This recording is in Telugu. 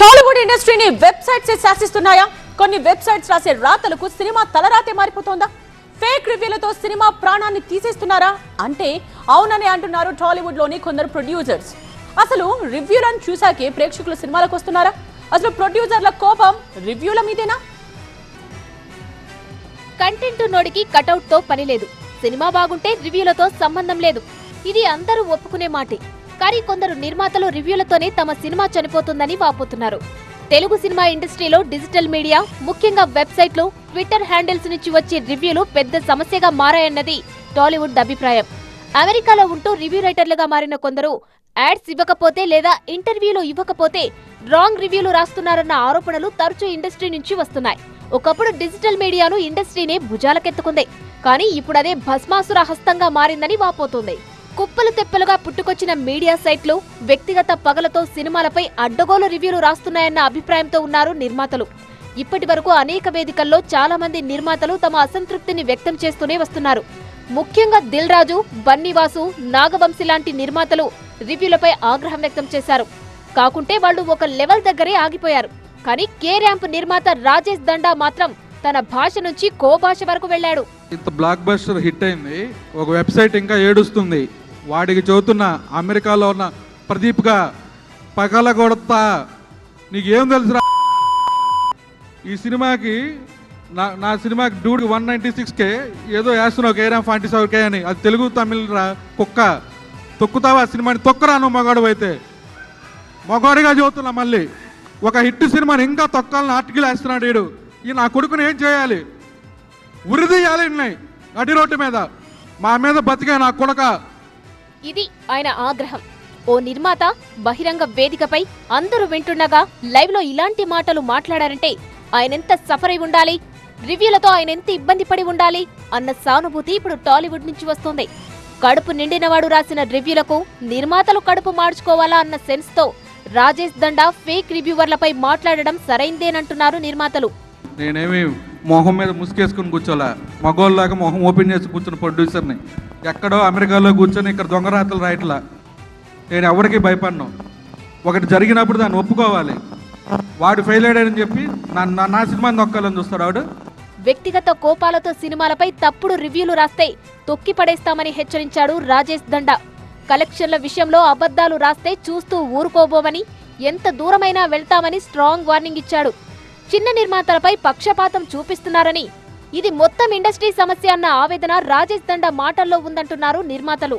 టాలీవుడ్ ఇండస్ట్రీని వెబ్సైట్స్ శాసిస్తున్నాయా? కొన్ని వెబ్సైట్స్ రాసే రాతలకు సినిమా తలరాతే మారిపోతోందా? ఫేక్ రివ్యూలతో సినిమా ప్రాణాన్ని తీసేస్తున్నారా? అంటే అవునని అంటున్నారు టాలీవుడ్లోని కొందరు ప్రొడ్యూసర్స్. అసలు రివ్యూలను చూశాకే ప్రేక్షకులు సినిమాలకు వస్తున్నారా? అసలు ప్రొడ్యూసర్ల కోపం రివ్యూల మీదేనా? కంటెంట్ నోడికి కటౌట్తో పని లేదు. సినిమా బాగుంటే రివ్యూలతో సంబంధం లేదు. ఇది అందరూ ఒప్పుకునే మాటే. కానీ కొందరు నిర్మాతలు రివ్యూలతోనే తమ సినిమా చనిపోతుందని వాపోతున్నారు. తెలుగు సినిమా ఇండస్ట్రీలో డిజిటల్ మీడియా ముఖ్యంగా వెబ్సైట్లు ట్విట్టర్ హ్యాండిల్స్ నుంచి వచ్చే రివ్యూలు పెద్ద సమస్యగా మారాయన్నది టాలీవుడ్ అభిప్రాయం. అమెరికాలో ఉంటూ రివ్యూ రైటర్లుగా మారిన కొందరు యాడ్స్ ఇవ్వకపోతే లేదా ఇంటర్వ్యూలు ఇవ్వకపోతే రాంగ్ రివ్యూలు రాస్తున్నారన్న ఆరోపణలు తరచూ ఇండస్ట్రీ నుంచి వస్తున్నాయి. ఒకప్పుడు డిజిటల్ మీడియాను ఇండస్ట్రీనే భుజాలకెత్తుకుంది. కానీ ఇప్పుడు అదే భస్మాసుర హస్తంగా మారిందని వాపోతుంది. కుప్పలు తెప్పలుగా పుట్టుకొచ్చిన మీడియా సైట్లు వ్యక్తిగత పగలతో సినిమాలపై అడ్డగోలు రివ్యూలు రాస్తున్నాయన్న అభిప్రాయంతో ఉన్నారు నిర్మాతలు. ఇప్పటి వరకు అనేక వేదికల్లో చాలా మంది నిర్మాతలు తమ అసంతృప్తిని వ్యక్తం చేస్తూనే వస్తున్నారు. ముఖ్యంగా దిల్ రాజు బన్నీవాసు నాగవంశి లాంటి నిర్మాతలు రివ్యూలపై ఆగ్రహం వ్యక్తం చేశారు. కాకుంటే వాళ్ళు ఒక లెవెల్ దగ్గరే ఆగిపోయారు. కానీ కే ర్యాంప్ నిర్మాత రాజేష్ దండా మాత్రం తన భాష నుంచి కో భాష వరకు వెళ్ళాడు. ఇంత బ్లాక్ బస్టర్ హిట్ అయింది. ఒక వెబ్సైట్ ఇంకా ఏడుస్తుంది. వాడికి చదువుతున్న అమెరికాలో ఉన్న ప్రదీప్గా పగల కొడతా నీకేం తెలుసురా? ఈ సినిమాకి నా నా సినిమాకి డూడ్ వన్ నైంటీ సిక్స్కే ఏదో వేస్తున్నావు కేరామ్ ఫాంటీ సెవెన్కే అని. అది తెలుగు తమిళ రా కుక్క. తొక్కుతావా ఆ సినిమాని? తొక్కరా నువ్వు మగాడు అయితే. మగాడిగా చదువుతున్నా మళ్ళీ. ఒక హిట్ సినిమాని ఇంకా తొక్కాలని ఆర్టికల్ వేస్తున్నాడు వీడు ఈ నా కొడుకుని ఏం చేయాలి? ఉరిదీయాలి ఉన్నాయి నడి రోడ్డు మీద. మా మీద బతికే నా కొడక. ఇది ఆయన ఆగ్రహం. ఓ నిర్మాత బహిరంగ వేదికపై అందరూ వింటుండగా లైవ్లో ఇలాంటి మాటలు మాట్లాడారంటే ఆయనెంత సఫర్ అయి ఉండాలి? రివ్యూలతో ఆయన ఎంత ఇబ్బంది పడి ఉండాలి? అన్న సానుభూతి ఇప్పుడు టాలీవుడ్ నుంచి వస్తోంది. కడుపు నిండినవాడు రాసిన రివ్యూలకు నిర్మాతలు కడుపు మార్చుకోవాలా అన్న సెన్స్తో రాజేష్ దండా ఫేక్ రివ్యూవర్లపై మాట్లాడడం సరైందేనంటున్నారు నిర్మాతలు. నేనేమి మొహం మీద ముసుకేసుకుని కూర్చోలే? మగోళ్ళలాగా మొహం ఓపెన్ చేసి కూర్చున్న ప్రొడ్యూసర్ని ఎక్కడో అమెరికాలో కూర్చొని ఇక్కడ దొంగరాతలు రాయట్లా. నేను ఎవరికి భయపడను. ఒకటి జరిగినప్పుడు దాన్ని ఒప్పుకోవాలి. వాడు ఫెయిల్ అయ్యాడని చెప్పి నా నా- నా నొక్కాలని చూస్తాడు వాడు వ్యక్తిగత కోపాలతో సినిమాలపై తప్పుడు రివ్యూలు రాస్తే తొక్కి పడేస్తామని హెచ్చరించాడు రాజేష్ దండ. కలెక్షన్ల విషయంలో అబద్ధాలు రాస్తే చూస్తూ ఊరుకోబోమని ఎంత దూరమైనా వెళ్తామని స్ట్రాంగ్ వార్నింగ్ ఇచ్చాడు. చిన్న నిర్మాతలపై పక్షపాతం చూపిస్తున్నారని ఇది మొత్తం ఇండస్ట్రీ సమస్య అన్న ఆవేదన రాజేష్ దండ మాటల్లో ఉందంటున్నారు నిర్మాతలు.